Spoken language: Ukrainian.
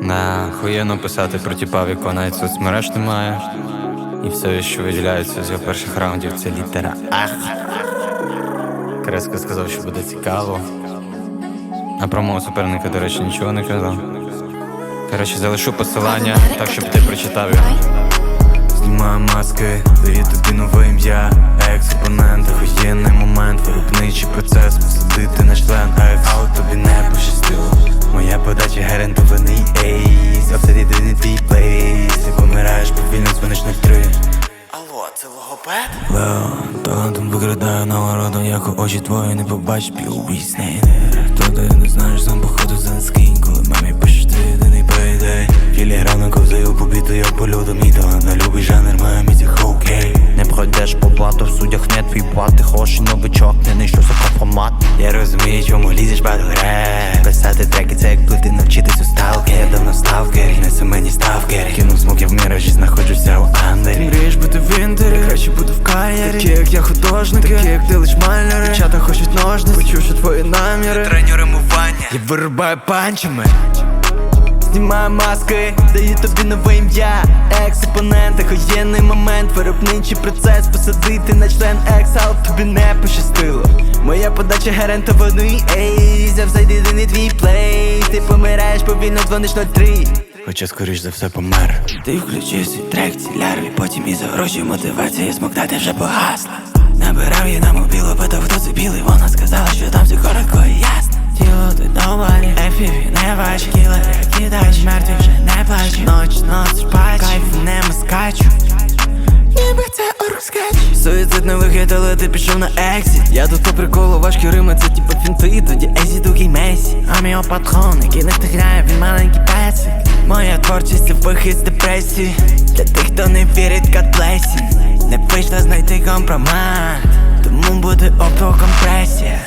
На хуєно писати про тіпа, якого навіть соцмереж немає. І все, що виділяється з його перших раундів, це літера Ах. Креско сказав, що буде цікаво. А про мого суперника, до речі, нічого не казав. Коротше, залишу посилання, так щоб ти прочитав його. Знімаю маски, даю тобі нове ім'я. Екс-опонент, охуєнний момент Виробничий процес, посадити на член Екс, а тобі не пощастило. Моя подача гарантований ейс Обсадити не твій плейс. Ти помираєш повільно, дзвониш на три. Алло, це логопед? Лео, талантом викрадаю народом, як очі твої не побачиш піввісний Хто ти не знаєш, сам в нет твій Ти хороший новичок, не нищу за компромат Я розумію, чому лізеш багато гре Писати треки, це як плити, навчитись у сталки. Я давно сталкер, несе мені ставкер Кинув смок, я в міражі, знаходжуся у андері Ти мрієш бути в інтері, краще бути в каєрі Такі, як я художники, такі, як ти лиш маляри Дівчата хочуть ножниць, почувши твої наміри. Тренер римування Я вирубаю панчами Знімаю маски, даю тобі нове ім'я. Екс-опонент, охуєнний момент Виробничий процес, посадити на член екс, а от тобі не пощастило. Моя подача гарантований ейс Я взайди єдиний твій плей. Ти помираєш, повільно дзвониш 03 Хоча скоріш за все помер. Ти включив свій трек, цілярві, потім і за гроші мотивація смоктати вже погасла. Набирав її на мобілу, питав, хто це білий Вона сказала, що не бачу Кілери, кидач, мертві вже не плачу Ноч, ноц, шпач, кайф нема скачу. Ніби це оргскетч Суїцидний вихід, але ти пішов на ексіт. Я тут по приколу важкі рими, це типу фінти. Тоді Езі, Дугі, Месі. А мій патрон, який не встигає, він маленький песик. Моя творчість це вихід з депресії. Для тих, хто не вірить, bless. Не вийшло знайти компромат Тому буде оптокомпресія